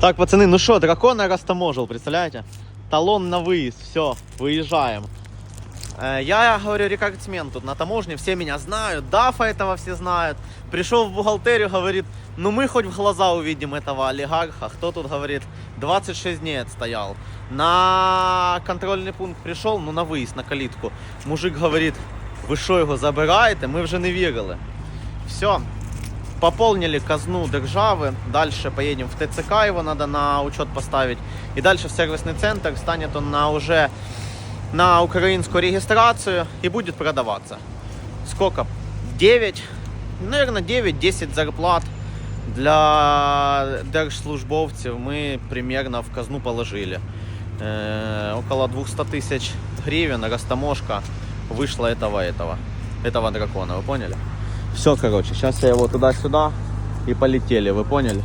Так, пацаны, ну что, дракона растаможил, представляете? Талон на выезд, все, выезжаем. Э, Я говорю, рекордсмен тут на таможне, все меня знают, Дафа этого все знают. Пришел в бухгалтерию, говорит, ну мы хоть в глаза увидим этого олигарха. Кто тут говорит, 26 дней отстоял. На контрольный пункт пришел, ну на выезд, на калитку. Мужик говорит, ви що його забираєте? Ми вже не вірили. Все, пополнили казну державы, дальше поедем в ТЦК, его надо на учет поставить, и дальше в сервисный центр, станет он на уже на украинскую регистрацию и будет продаваться. Сколько? 9, наверное, 9-10 зарплат для держслужбовцев мы примерно в казну положили. Э, около 200 тысяч гривен растаможка вышла этого, этого, этого дракона, вы поняли? Все, короче, сейчас я его туда-сюда и полетели, вы поняли?